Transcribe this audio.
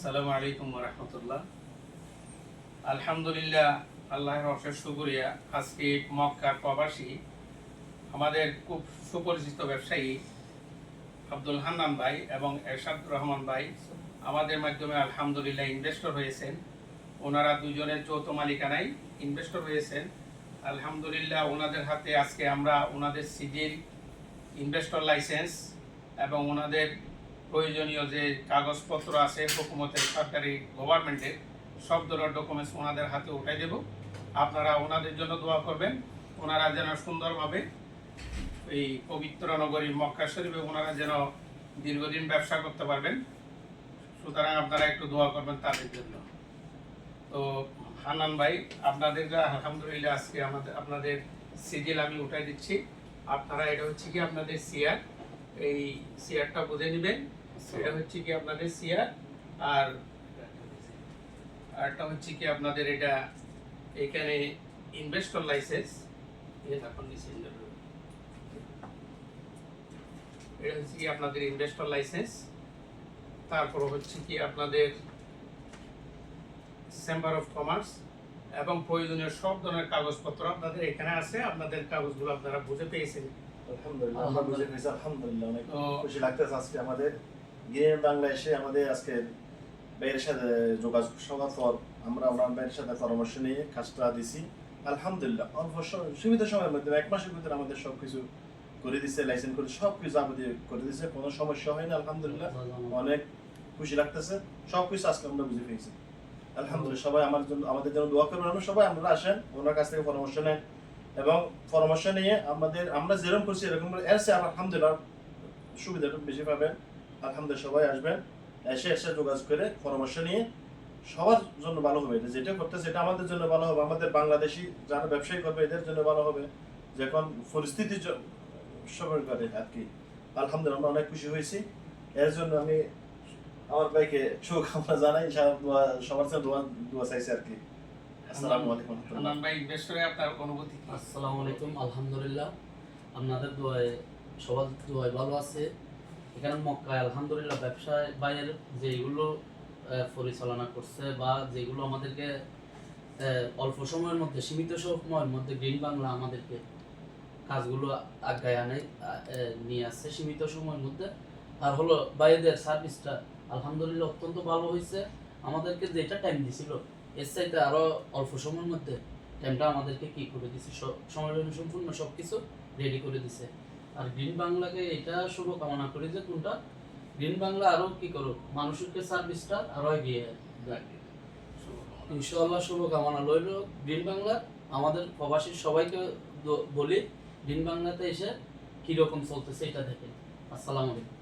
আসসালামু আলাইকুম রহমতুল্লাহ। আলহামদুলিল্লাহ, আল্লাহর অশেষ শুকরিয়া। আজকে মক্কার প্রবাসী, আমাদের খুব সুপরিচিত ব্যবসায়ী আব্দুল হান্নান ভাই এবং এরশাদ রহমান ভাই আমাদের মাধ্যমে আলহামদুলিল্লাহ ইনভেস্টর হয়েছেন। ওনারা দুজনের যৌথ মালিকানায় ইনভেস্টর হয়েছেন। আলহামদুলিল্লাহ, ওনাদের হাতে আজকে আমরা ওনাদের সিজিল ইনভেস্টর লাইসেন্স এবং ওনাদের প্রয়োজনীয় যে কাগজপত্র আছে হুকুমতের সরকারি গভর্নমেন্টের সব ধরনের ডকুমেন্টস ওনাদের হাতে উঠাই দেব। আপনারা ওনাদের জন্য দোয়া করবেন। ওনারা যেন সুন্দরভাবে এই পবিত্র নগরী মক্কা শরীফে ওনারা যেন দীর্ঘদিন ব্যবসা করতে পারবেন। সুতরাং আপনারা একটু দোয়া করবেন তাদের জন্য। তো হান্নান ভাই, আপনাদের আলহামদুলিল্লাহ আজকে আমাদের, আপনাদের সিজিল আমি উঠাই দিচ্ছি। আপনারা, এটা হচ্ছে কি আপনাদের সিয়ার এই সিয়ারটা বুঝে নেবেন। এটা হচ্ছে কি আপনাদের সিয়ার আর আরটা হচ্ছে কি আপনাদের এটা এখানে ইনভেস্টর লাইসেন্স। এটা হচ্ছে কি আপনাদের ইনভেস্টর লাইসেন্স তারপর হচ্ছে কি আপনাদের চেম্বার অফ কমার্স এবং প্রয়োজনীয় সব ধরনের কাগজপত্র আপনাদের এখানে আছে আপনাদের কাগজগুলো আপনারা বুঝে পেয়েছেন আলহামদুলিল্লাহ আমরা বুঝে পেয়েছি আলহামদুলিল্লাহ অনেক খুশি লাগতেছে আজকে আমাদের বাংলা এসে আমাদের আজকে ভাইয়ের সাথে যোগাযোগ সবার পর আমরা ওনার ভাইয়ের সাথে পরামর্শ নিয়ে কাজটা দিছি। আলহামদুলিল্লাহ, অল্প সীমিত সময়ের মধ্যে, এক মাসের ভিতরে আমাদের সবকিছু করে দিচ্ছে লাইসেন্স করে সব কিছু যাবতীয় করে দিচ্ছে কোনো সমস্যা হয়নি, আলহামদুলিল্লাহ। অনেক খুশি লাগতেছে সব কিছু আজকে আমরা বুঝে পেয়েছি আলহামদুলিল্লাহ, সবাই আমার জন্য, আমাদের জন্য দোয়া করবেন, আমরা সবাই আমরা আসেন, ওনার কাছ থেকে পরামর্শ নেন এবং পরামর্শ নিয়ে আমাদের, আমরা যেরকম করছি, এরকম করে এসে আলহামদুলিল্লাহ সুবিধাটা বেশি পাবেন। আলহামদুলিল্লাহ সবাই আসবেন এসে এসে যোগাযোগ করে পরামর্শ নিয়ে সবার জন্য ভালো হবে। এটা যেটা করতেছে এটা আমাদের জন্য ভালো হবে। আমাদের বাংলাদেশি যারা ব্যবসায়ী করবে এদের জন্য ভালো হবে। যখন পরিস্থিতি সবার করে আর কি। আলহামদুলিল্লাহ আমরা অনেক খুশি হয়েছি। এর জন্য আমি আমার ভাইকে শুভকামনা জানাই। সবার সাথে দোয়া দোয়া চাইছি আর কি। আসসালামু আলাইকুম আপনার অনুভূতি আসসালামু আলাইকুম আলহামদুলিল্লাহ। আপনাদের দোয়ায় সবার দোয়ায় ভালো আছে। এখানে মক্কায় আলহামদুলিল্লাহ ব্যবসায় বাইরের যেগুলো পরিচালনা করছে বা যেগুলো আমাদেরকে অল্প সময়ের মধ্যে, সীমিত সময়ের মধ্যে গ্রিন বাংলা আমাদেরকে কাজগুলো আগায় আনে নিয়ে আসছে সীমিত সময়ের মধ্যে। আর হলো বাইরেদের সার্ভিসটা আলহামদুলিল্লাহ অত্যন্ত ভালো হয়েছে। আমাদেরকে যেটা টাইম দিছিল, এর চাইতে আরও অল্প সময়ের মধ্যে টাইমটা আমাদেরকে কি করে দিছে সময় সম্পূর্ণ সব কিছু রেডি করে দিছে। আর গ্রিন বাংলাকে এটা শুভ কামনা করি যে কোনটা? গ্রিন বাংলা আরও কি করুক মানুষের সার্ভিসটা আরও এগিয়ে যাক। ইনশাআল্লাহ শুভ কামনা রইল গ্রিন বাংলা। আমাদের প্রবাসী সবাইকে বলি, গ্রিন বাংলাতে এসে কীরকম চলতেছে এটা দেখে। আসসালামু আলাইকুম।